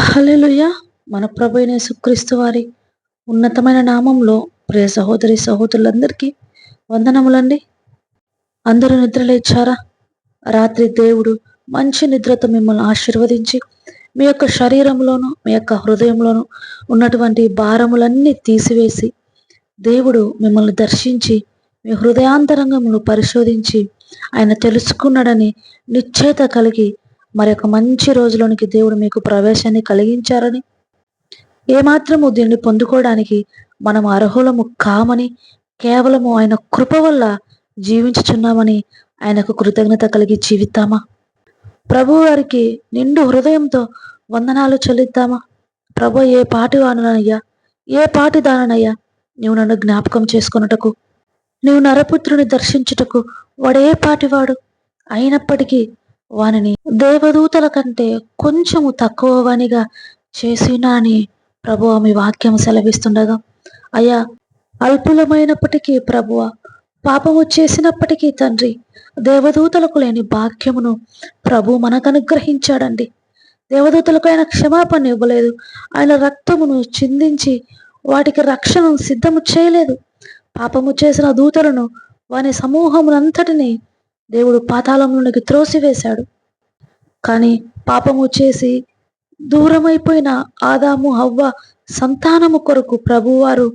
హల్లెలూయా. మన ప్రభు సుక్రీస్తు వారి ఉన్నతమైన నామంలో ప్రియ సహోదరి సహోదరులందరికీ వందనములండి. అందరూ నిద్రలేచారా రాత్రి దేవుడు మంచి నిద్రతో మిమ్మల్ని ఆశీర్వదించి మీ యొక్క శరీరంలోను మీ యొక్క హృదయంలోను ఉన్నటువంటి భారములన్నీ తీసివేసి దేవుడు మిమ్మల్ని దర్శించి మీ హృదయాంతరంగమును పరిశోధించి ఆయన తెలుసుకున్నాడని నిశ్చేత కలిగి మరి ఒక మంచి రోజులోనికి దేవుడు మీకు ప్రవేశాన్ని కలిగించారని. ఏమాత్రము దీన్ని పొందుకోవడానికి మనం అర్హులము కామని కేవలము ఆయన కృప వల్ల జీవించుచున్నామని ఆయనకు కృతజ్ఞత కలిగి జీవిద్దామా? ప్రభు వారికి నిండు హృదయంతో వందనాలు చెల్లిద్దామా? ప్రభు ఏ పాటి వాననయ్యా? ఏ పాటి దాననయ్యా? నీవు నన్ను జ్ఞాపకం చేసుకొనుటకు నీవు నరపుత్రుని దర్శించుటకు వాడే పాటివాడు? అయినప్పటికీ వానిని దేవదూతల కంటే కొంచెము తక్కువ వానిగా చేసినా అని ప్రభు మీ వాక్యం సెలవిస్తుండగా అయ్యా అల్పులమైనప్పటికీ ప్రభువ పాపము చేసినప్పటికీ తండ్రి దేవదూతలకు లేని భాగ్యమును ప్రభు మనకు అనుగ్రహించాడండి దేవదూతలకు ఆయన క్షమాపణ ఇవ్వలేదు. ఆయన రక్తమును చిందించి వాటికి రక్షణను సిద్ధము చేయలేదు. పాపము చేసిన దూతలను వాని సమూహమునంతటిని దేవుడు పాతాళంలోనికి త్రోసివేశాడు. కానీ పాపము చేసి దూరమైపోయిన ఆదాము హవ్వ సంతానము కొరకు ప్రభువారు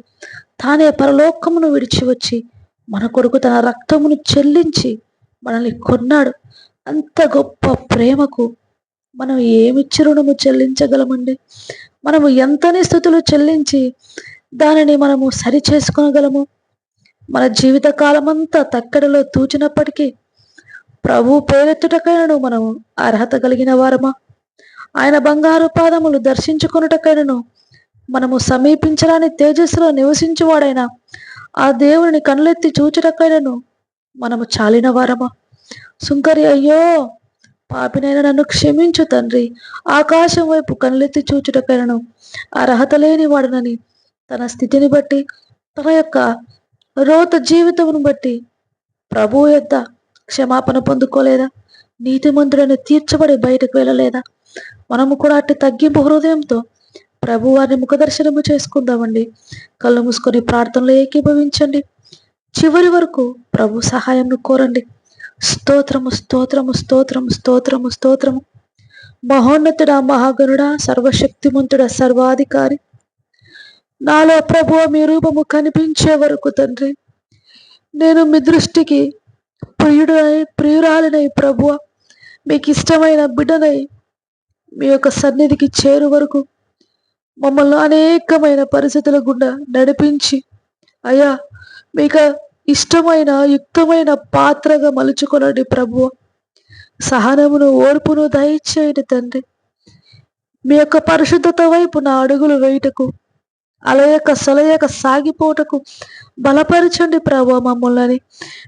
తానే పరలోకమును విడిచి వచ్చి మన కొరకు తన రక్తమును చెల్లించి మనల్ని కొన్నాడు. అంత గొప్ప ప్రేమకు మనం ఏమిచ్చి రుణము చెల్లించగలమండి? మనము ఎంతని స్థుతులు చెల్లించి దానిని మనము సరి చేసుకోగలము మన జీవిత కాలమంతా తక్కడలో తూచినప్పటికీ ప్రభు పేరెత్తుటకైనను మనము అర్హత కలిగిన వారమా? ఆయన బంగారు పాదములు దర్శించుకున్నటకైనను మనము సమీపించరాని తేజస్సులో నివసించువాడైన ఆ దేవుని కనులెత్తి చూచుటకైనను మనము చాలిన వారమా? సుంకరి అయ్యో! పాపినైనా నన్ను క్షమించు తండ్రి. ఆకాశం వైపు కనులెత్తి చూచుటకైనను అర్హత లేని వాడనని తన స్థితిని బట్టి తన యొక్క రోత జీవితమును బట్టి ప్రభు యొక్క క్షమాపణ పొందుకోలేదా? నీతిమంతుడని తీర్చబడి బయటకు వెళ్ళలేదా? మనము కూడా అట్టి తగ్గింపు హృదయంతో ప్రభు వారిని ముఖదర్శనము చేసుకుందామండి. కళ్ళు మూసుకొని ప్రార్థనలో ఏకీభవించండి. చివరి వరకు ప్రభు సహాయంను కోరండి. స్తోత్రము స్తోత్రము స్తోత్రము స్తోత్రము స్తోత్రము. మహోన్నతుడా మహాగణుడా సర్వశక్తిమంతుడా సర్వాధికారి. నాలో ప్రభు మీ రూపము కనిపించే వరకు తండ్రి నేను మీ దృష్టికి ప్రియుడు ప్రియురాలినై ప్రభువ మీకు ఇష్టమైన బిడ్డనై మీ యొక్క సన్నిధికి చేరు వరకు మమ్మల్ని అనేకమైన పరిస్థితుల గుండా నడిపించి అయ్యా మీకు ఇష్టమైన యుక్తమైన పాత్రగా మలుచుకొనండి ప్రభువ. సహనమును ఓర్పును దయచేయండి తండ్రి. మీ యొక్క పరిశుద్ధత వైపు నా అడుగులు వేయుటకు అలయక సలయక సాగిపోటకు బలపరచండి ప్రభా మమ్మల్ని.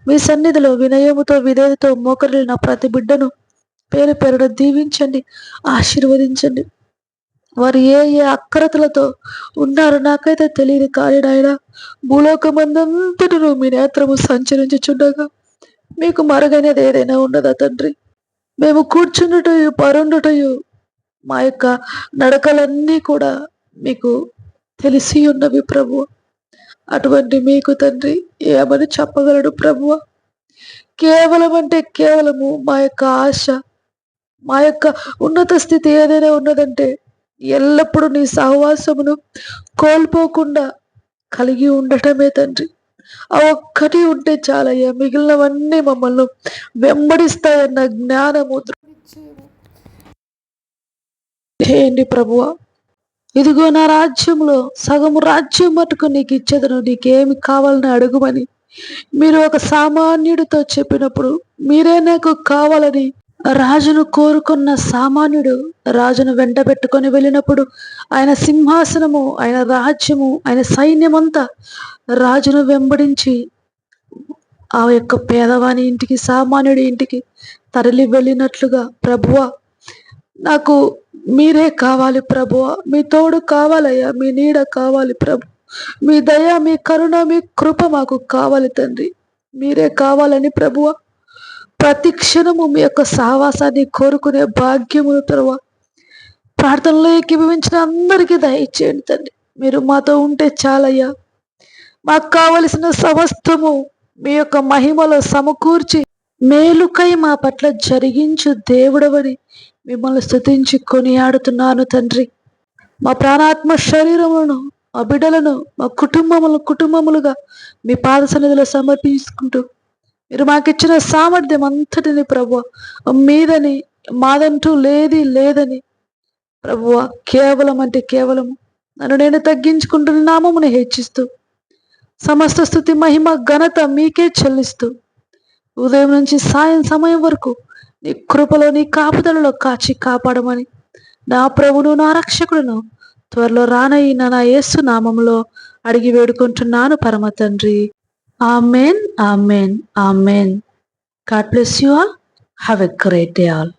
మీ సన్నిధిలో వినయముతో విధేయతో మోకరిన ప్రతి బిడ్డను పేరు పేరున దీవించండి ఆశీర్వదించండి. వారు ఏ ఏ అక్రతలతో ఉన్నారో నాకైతే తెలియదు కానీ నాయన భూలోకమందంతటను మీ నేత్రము సంచరించుచుండగా మీకు మరుగైనది ఏదైనా ఉన్నదా తండ్రి? మేము కూర్చుండుటయు పరుండుటయు మా యొక్క నడకలన్నీ కూడా మీకు తెలిసి ఉన్నవి ప్రభు అటువంటి మీకు తండ్రి ఏమని చెప్పగలడు ప్రభువ? కేవలం అంటే కేవలము మా యొక్క ఆశ మా యొక్క ఉన్నత స్థితి ఏదైనా ఉన్నదంటే ఎల్లప్పుడూ నీ సహవాసమును కోల్పోకుండా కలిగి ఉండటమే తండ్రి. ఆ ఒక్కటి ఉంటే చాలయ్యా మిగిలినవన్నీ మమ్మల్ని వెంబడిస్తాయన్న జ్ఞానము చేయండి ప్రభువ? ఇదిగో నా రాజ్యంలో సగము రాజ్యం మటుకు నీకు ఇచ్చేదను నీకేమి కావాలని అడుగుమని. మీరు ఒక సామాన్యుడితో చెప్పినప్పుడు మీరే నాకు కావాలని రాజును కోరుకున్న సామాన్యుడు రాజును వెంట పెట్టుకొని వెళ్ళినప్పుడు ఆయన సింహాసనము ఆయన రాజ్యము ఆయన సైన్యమంతా రాజును వెంబడించి ఆ యొక్క పేదవాని ఇంటికి సామాన్యుడి ఇంటికి తరలి వెళ్ళినట్లుగా ప్రభువ నాకు మీరే కావాలి ప్రభువ మీ తోడు కావాలయ్యా మీ నీడ కావాలి ప్రభు. మీ దయ మీ కరుణ మీ కృప మాకు కావాలి తండ్రి. మీరే కావాలని ప్రభువ ప్రతి క్షణము మీ యొక్క సహవాసాన్ని కోరుకునే భాగ్యమును తరువ ప్రార్థనలో ఏకీభవించిన అందరికీ దయచేయండి తండ్రి. మీరు మాతో ఉంటే చాలయ్యా. మాకు కావలసిన సమస్తము మీ యొక్క మహిమలో సమకూర్చి మేలుకై మా పట్ల జరిగించు దేవుడవని మిమ్మల్ని స్థుతించి కొనియాడుతున్నాను తండ్రి. మా ప్రాణాత్మ శరీరములను మా బిడ్డలను మా కుటుంబములను కుటుంబములుగా మీ పాద సన్నిధిలో సమర్పించుకుంటూ మీరు మాకిచ్చిన సామర్థ్యం అంతటిని ప్రభు మీదని మాదంటూ లేది లేదని ప్రభువ కేవలం అంటే కేవలం నన్ను నేను తగ్గించుకుంటున్న నామమును హెచ్చిస్తూ సమస్త స్థుతి మహిమ ఘనత మీకే చెల్లిస్తూ ఉదయం నుంచి సాయం సమయం వరకు నీ కృపలో నీ కాపుదలలో కాచి కాపాడమని. నా ప్రభును నా రక్షకుడును త్వరలో రానయ్యిన నా యేసు నామములో అడిగి వేడుకుంటున్నాను పరమ తండ్రి. Amen amen amen. God bless you all. Have a great day all.